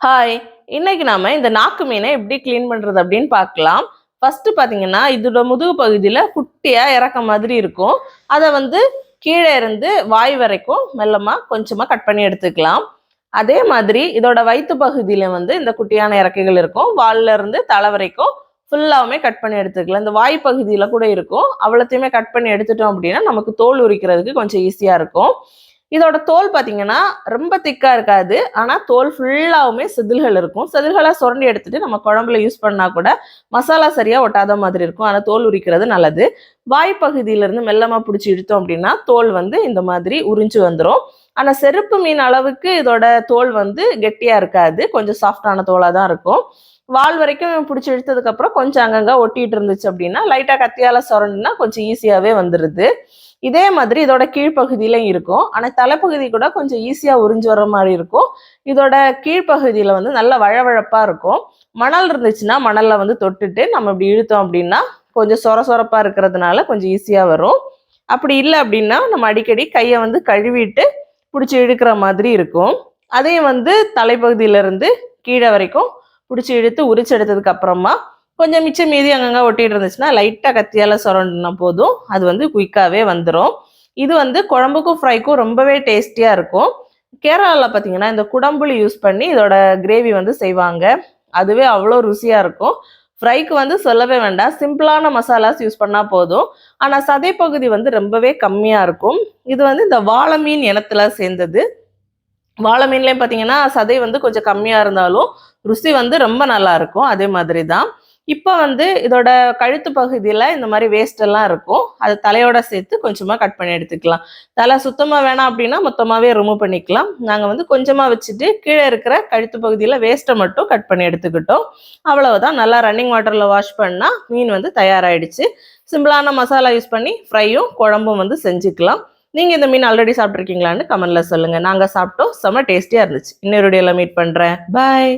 Hi இன்னைக்கு நாம இந்த நாக்கு மீனை எப்படி க்ளீன் பண்றது அப்படின்னு பார்க்கலாம். ஃபர்ஸ்ட் பாத்தீங்கன்னா இதோட முதுகு பகுதியில குட்டியா இறக்க மாதிரி இருக்கும். அதை வந்து கீழே இருந்து வாய் வரைக்கும் மெல்லமா கொஞ்சமா கட் பண்ணி எடுத்துக்கலாம். அதே மாதிரி இதோட வயிற்று பகுதியில வந்து இந்த குட்டியான இறக்கைகள் இருக்கும். வால்ல இருந்து தலை வரைக்கும் ஃபுல்லாவுமே கட் பண்ணி எடுத்துக்கலாம். இந்த வாய் பகுதியில் கூட இருக்கும். அவ்வளோத்தையுமே கட் பண்ணி எடுத்துட்டோம் அப்படின்னா நமக்கு தோல் உரிக்கிறதுக்கு கொஞ்சம் ஈஸியாக இருக்கும். இதோட தோல் பார்த்தீங்கன்னா ரொம்ப திக்காக இருக்காது. ஆனால் தோல் ஃபுல்லாவுமே செதில்கள் இருக்கும். செதில்களை சுரண்டி எடுத்துட்டு நம்ம குழம்புல யூஸ் பண்ணால் கூட மசாலா சரியாக ஒட்டாத மாதிரி இருக்கும். ஆனால் தோல் உரிக்கிறது நல்லது. வாய்ப்பகுதியிலேருந்து மெல்லமாக இருந்து பிடிச்சி இழுத்தோம் அப்படின்னா தோல் வந்து இந்த மாதிரி உறிஞ்சு வந்துடும் ஆனால் செருப்பு மீன் அளவுக்கு இதோட தோல் வந்து கெட்டியாக இருக்காது. கொஞ்சம் சாஃப்டான தோலாக தான் இருக்கும். வால் வரைக்கும் பிடிச்சி இழுத்ததுக்கப்புறம் கொஞ்சம் அங்கங்கே ஒட்டிட்டு இருந்துச்சு அப்படின்னா லைட்டாக கத்தியால் சுரண்டுனா கொஞ்சம் ஈஸியாகவே வந்துடுது இதே மாதிரி இதோட கீழ்ப்பகுதியிலும் இருக்கும். ஆனால் தலைப்பகுதி கூட கொஞ்சம் ஈஸியாக உறிஞ்சு வர மாதிரி இருக்கும். இதோட கீழ்ப்பகுதியில் வந்து நல்ல வழவழப்பாக இருக்கும். மணல் இருந்துச்சுன்னா மணலில் வந்து தொட்டுட்டு நம்ம இப்படி இழுத்தோம் அப்படின்னா கொஞ்சம் சொர சொரப்பாக இருக்கிறதுனால கொஞ்சம் ஈஸியாக வரும். அப்படி இல்லை அப்படின்னா நம்ம அடிக்கடி கையை வந்து கழுவிட்டு பிடிச்சி இழுக்கிற மாதிரி இருக்கும். அதையும் வந்து தலைப்பகுதியிலேருந்து கீழே வரைக்கும் பிடிச்சி இழுத்து உரிச்செடுத்ததுக்கு அப்புறமா கொஞ்சம் மிச்சம் மீதி அங்கங்கே ஒட்டிட்டு இருந்துச்சுன்னா லைட்டாக கத்தியால் சுரண்டினா போதும். அது வந்து குயிக்காகவே வந்துடும் இது வந்து குழம்புக்கும் ஃப்ரைக்கும் ரொம்பவே டேஸ்டியாக இருக்கும். கேரளாவில் பார்த்தீங்கன்னா இந்த குடம்புளி யூஸ் பண்ணி இதோட கிரேவி வந்து செய்வாங்க. அதுவே அவ்வளோ ருசியாக இருக்கும். ஃப்ரைக்கு வந்து சொல்லவே வேண்டாம். சிம்பிளான மசாலாஸ் யூஸ் பண்ணால் போதும். ஆனால் சதைப்பகுதி வந்து ரொம்பவே கம்மியாக இருக்கும். இது வந்து இந்த வாழை மீன் இனத்தில் சேர்ந்தது. வாழை மீன்லேயும் பார்த்தீங்கன்னா சதை வந்து கொஞ்சம் கம்மியாக இருந்தாலும் ருசி வந்து ரொம்ப நல்லா இருக்கும். அதே மாதிரி தான் இப்போ வந்து இதோட கழுத்து பகுதியில் இந்த மாதிரி வேஸ்ட் எல்லாம் இருக்கும். அது தலையோட சேர்த்து கொஞ்சமாக கட் பண்ணி எடுத்துக்கலாம். தலை சுத்தமாக வேணாம் அப்படின்னா மொத்தமாகவே ரிமூவ் பண்ணிக்கலாம். நாங்கள் வந்து கொஞ்சமாக வச்சுட்டு கீழே இருக்கிற கழுத்து பகுதியில் வேஸ்ட்டை மட்டும் கட் பண்ணி எடுத்துக்கிட்டோம். அவ்வளவுதான். நல்லா ரன்னிங் வாட்டரில் வாஷ் பண்ணால் மீன் வந்து தயாராகிடுச்சு சிம்பிளான மசாலா யூஸ் பண்ணி ஃப்ரையும் குழம்பும் வந்து செஞ்சுக்கலாம். நீங்கள் இந்த மீன் ஆல்ரெடி சாப்பிட்ருக்கீங்களான்னு கமெண்ட்ல சொல்லுங்கள் நாங்கள் சாப்பிட்டோம். செம்ம டேஸ்டியாக இருந்துச்சு. இன்னொரு வீடியோவில் மீட் பண்ணுறேன் பாய்